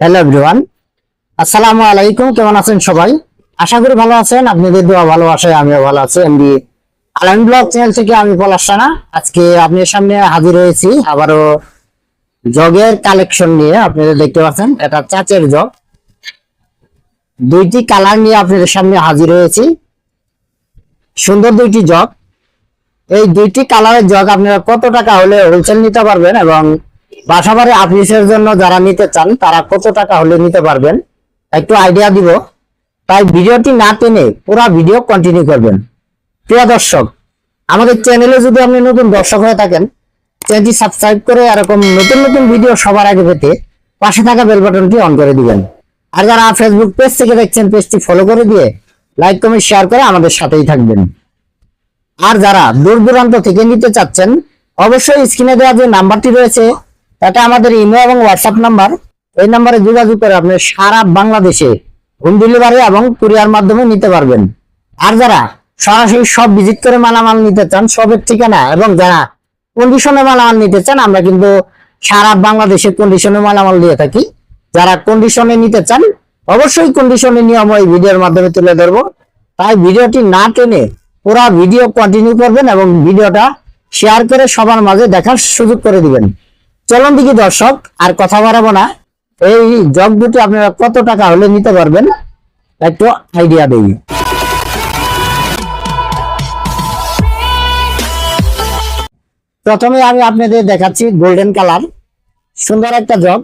Hello everyone আসসালামু আলাইকুম। কেমন আছেন সবাই? আশা করি ভালো আছেন। আপনাদের দোয়া ভালো ভালোবাসায় আমিও ভালো আছি। এমডি আলাম ব্লগ চ্যানেল থেকে আমি পলাশ রানা আজকে আপনার সামনে হাজির হয়েছি আবারও জগের কালেকশন নিয়ে, আপনারা দেখতে পাচ্ছেন। এটা চাচের জগ। দুইটি কালার নিয়ে আপনাদের সামনে হাজির হয়েছি। সুন্দর দুইটি জগ। এই দুইটি কালারের জগ আপনারা কত টাকা হলে হোলসেল নিতে পারবেন এবং বাসাবাড়ি আপিসের জন্য যারা নিতে চান, তারা কত টাকা হলে নিতে পারবেন? একটু আইডিয়া দিব। তাই ভিডিওটি না টেনে পুরো ভিডিও কন্টিনিউ করবেন। প্রিয় দর্শক, আমাদের চ্যানেলে যদি আপনি নতুন দর্শক হয়ে থাকেন চ্যানেলটি সাবস্ক্রাইব করে এরকম নতুন নতুন ভিডিও সবার আগে পেতে পাশে থাকা বেল বাটনটি অন করে দিবেন। আর যারা ফেসবুক পেজ থেকে দেখছেন পেজটি ফলো করে দিয়ে লাইক কমেন্ট শেয়ার করে আমাদের সাথেই থাকবেন। আর যারা দূর দূরান্ত থেকে নিতে চাচ্ছেন, অবশ্যই স্ক্রিনে দেওয়া যে নাম্বারটি রয়েছে এটা আমাদের ইমেল এবং হোয়াটসঅ্যাপ নাম্বার। এই নাম্বারে যোগাযোগ করে আপনি সারা বাংলাদেশে হোম ডেলিভারি এবং কুরিয়ার মাধ্যমে নিতে পারবেন। আর যারা সরাসরি সব ভিজিট করে মালামাল নিতে চান সবের ঠিকানা এবং যারা কন্ডিশনে মালামাল নিতে চান, আমরা কিন্তু সারা বাংলাদেশে কন্ডিশনে মালামাল দিয়ে থাকি। যারা কন্ডিশনে নিতে চান, অবশ্যই কন্ডিশনে নিয়ম এই ভিডিওর মাধ্যমে তুলে ধরবো। তাই ভিডিওটি না টেনে পুরো ভিডিও কন্টিনিউ করবেন এবং ভিডিওটা শেয়ার করে সবার মাঝে দেখার সুযোগ করে দিবেন। চলুন দিকে দর্শক, আর কথা বাড়াবো না। এই জগ দুটি আপনারা কত টাকা হলে নিতে পারবেন, একটু আইডিয়া দেই। প্রথমে আমি আপনাদের দেখাচ্ছি গোল্ডেন কালার সুন্দর একটা জগ।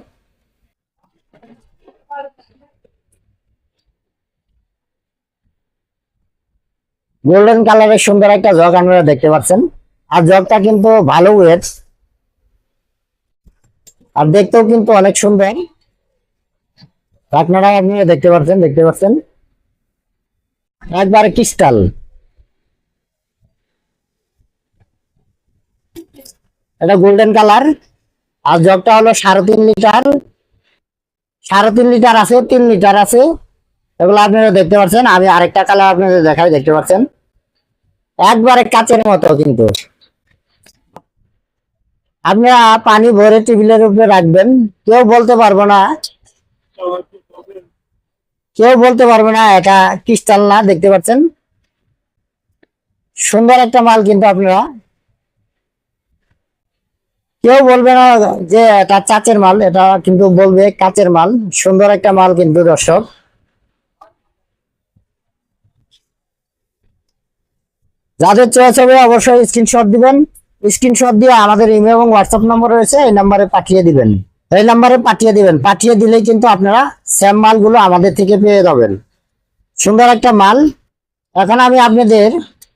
গোল্ডেন কালারের সুন্দর একটা জগ আপনারা দেখতে পাচ্ছেন। আর জগটা কিন্তু ভালো ওয়েট আর দেখতেও কিন্তু অনেক সুন্দর। আপনারা আপনারা দেখতে পাচ্ছেন দেখতে পাচ্ছেন একবারে ক্রিস্টাল। এটা গোল্ডেন কালার। আর জগটা হলো সাড়ে তিন লিটার। সাড়ে তিন লিটার আছে, তিন লিটার আছে। এগুলো আপনারা দেখতে পাচ্ছেন আমি আরেকটা কালার আপনাদের দেখাই, দেখতে পাচ্ছেন একবারে কাচের মতো কিন্তু। আপনারা পানি ভরে টেবিলের উপরে রাখবেন। কেউ বলতে পারব না। কেউ বলতে পারবে না, এটা ক্রিস্টাল না, দেখতে পাচ্ছেন? সুন্দর একটা মাল কিন্তু আপনারা। কেউ বলবে না যে এটা চাচের মাল, এটা কিন্তু বলবে কাচের মাল। সুন্দর একটা মাল কিন্তু দর্শক। যাদের চয়েস হবে অবশ্যই স্ক্রিনশট দিবেন। স্ক্রিনশট দিয়ে আমাদের ইমেল এবং হোয়াটসঅ্যাপ নম্বর রয়েছে, এই নাম্বারে পাঠিয়ে দিবেন। এই নাম্বারে পাঠিয়ে দিবেন। পাঠিয়ে দিলেই কিন্তু আপনারা স্যাম মালগুলো আমাদের থেকে পেয়ে যাবেন। সুন্দর একটা মাল। এখন আমি আপনাদের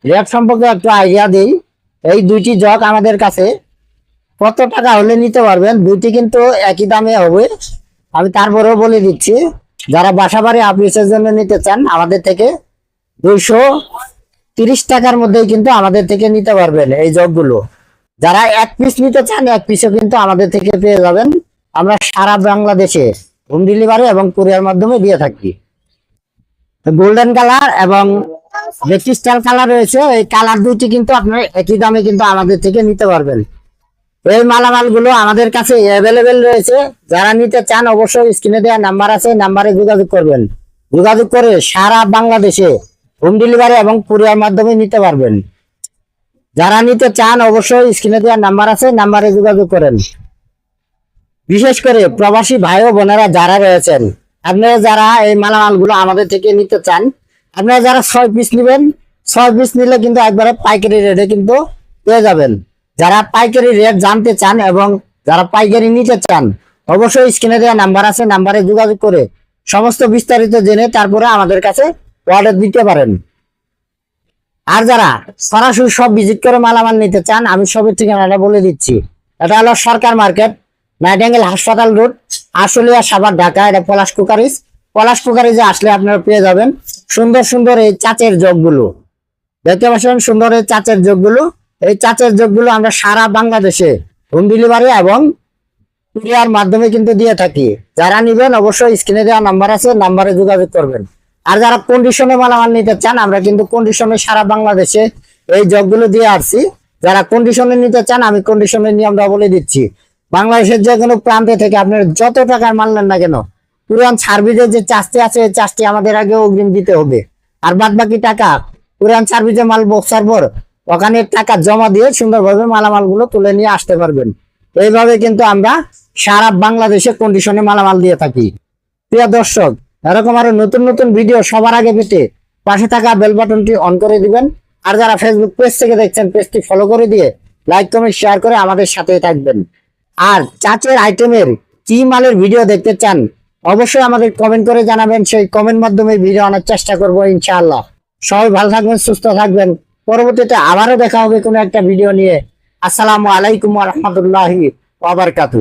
রেট সম্পর্কে একটু আইডিয়া দিই। এই দুইটি জগ আমাদের কাছে কত টাকা হলে নিতে পারবেন? দুইটি কিন্তু একই দামে হবে। আমি তারপরেও বলে দিচ্ছি, যারা বাসা বাড়ি অফিসের জন্য নিতে চান, আমাদের থেকে দুইশো তিরিশ টাকার মধ্যেই কিন্তু আমাদের থেকে নিতে পারবেন এই জগগুলো। যারা এক পিস নিতে চান, এক পিসও কিন্তু আমাদের থেকে পেয়ে যাবেন। আমরা সারা বাংলাদেশে হোম ডেলিভারি এবং কুরিয়ার মাধ্যমে দিয়ে থাকি। গোল্ডেন কালার এবং যে ক্রিস্টাল কালার রয়েছে এই কালার দুইটি কিন্তু আপনার একই দামে কিন্তু আমাদের থেকে নিতে পারবেন। এই মালামালগুলো আমাদের কাছে অ্যাভেলেবেল রয়েছে। যারা নিতে চান, অবশ্যই স্ক্রিনে দেওয়া নাম্বার আছে নাম্বারে যোগাযোগ করবেন। যোগাযোগ করে সারা বাংলাদেশে হোম ডেলিভারি এবং কুরিয়ার মাধ্যমে নিতে পারবেন। যারা নিতে চান অবশ্যই স্ক্রিনে দেওয়া নাম্বার আছে নাম্বারে যোগাযোগ করেন। বিশেষ করে প্রবাসী ভাই ও বোনেরা যারা রয়েছেন, আপনারা যারা এই মালামালগুলো আমাদের থেকে নিতে চান, আপনারা যারা ছয় পিস নেবেন, ছয় পিস নিলে কিন্তু একবারে পাইকারি রেটে কিন্তু পেয়ে যাবেন। যারা পাইকারি রেট জানতে চান এবং যারা পাইকারি নিতে চান, অবশ্যই স্ক্রিনে দেওয়া নাম্বার আছে নাম্বারে যোগাযোগ করে সমস্ত বিস্তারিত জেনে তারপরে আমাদের কাছে অর্ডার দিতে পারেন। আর যারা সরাসরি সব ভিজিট করে মালামাল নিতে চান, আমি সবের ঠিকানাটা বলে দিচ্ছি। এটা হলো সরকার মার্কেট নাইটেঙ্গেল হাসপাতাল রোড, আশুলিয়া, সাভার, ঢাকা। এটা পলাশ কুকারিজ। পলাশ কুকারিজে আসলে আপনারা পেয়ে যাবেন সুন্দর সুন্দর এই চাচের জগগুলো দেখতে পাচ্ছেন সুন্দর এই চাচের জগগুলো এই চাচের জগগুলো আমরা সারা বাংলাদেশে হোম ডেলিভারি এবং কুরিয়ার মাধ্যমে কিন্তু দিয়ে থাকি। যারা নিবেন অবশ্যই স্ক্রিনে দেওয়া নাম্বার আছে নাম্বারে যোগাযোগ করবেন। আর যারা কন্ডিশনে মালামাল নিতে চান, আমরা কিন্তু কন্ডিশনে সারা বাংলাদেশে এই জগগুলো দিয়ে আসছি। যারা কন্ডিশনে নিতে চান, আমি কন্ডিশনের নিয়মটা বলে দিচ্ছি। বাংলাদেশের যে কোনো প্রান্তে থেকে আপনার যত টাকার মাল নেন না কেন, পুরান সার্ভিসের যে চাষটি আছে, এই চাষটি আমাদের আগে অগ্রিম দিতে হবে। আর বাদ বাকি টাকা, পুরান সার্ভিসে মাল বসার পর ওখানে টাকা জমা দিয়ে সুন্দরভাবে মালামালগুলো তুলে নিয়ে আসতে পারবেন। এইভাবে কিন্তু আমরা সারা বাংলাদেশে কন্ডিশনে মালামাল দিয়ে থাকি। প্রিয় দর্শক এরকম আরও নতুন নতুন ভিডিও সবার আগে পেতে পাশে থাকা বেল বাটনটি অন করে দিবেন। আর যারা ফেসবুক পেজ থেকে দেখছেন পেজটি ফলো করে দিয়ে লাইক কমেন্ট শেয়ার করে আমাদের সাথে থাকবেন। আর চাচের আইটেমের কি মালের ভিডিও দেখতে চান, অবশ্যই আমাদের কমেন্ট করে জানাবেন। সেই কমেন্ট মাধ্যমে ভিডিও আনার চেষ্টা করব ইনশাআল্লাহ। সবাই ভালো থাকবেন, সুস্থ থাকবেন। পরবর্তীতে আবারও দেখা হবে কোনো একটা ভিডিও নিয়ে। আসসালামু আলাইকুম রহমতুল্লাহি ওয়াবারকাতু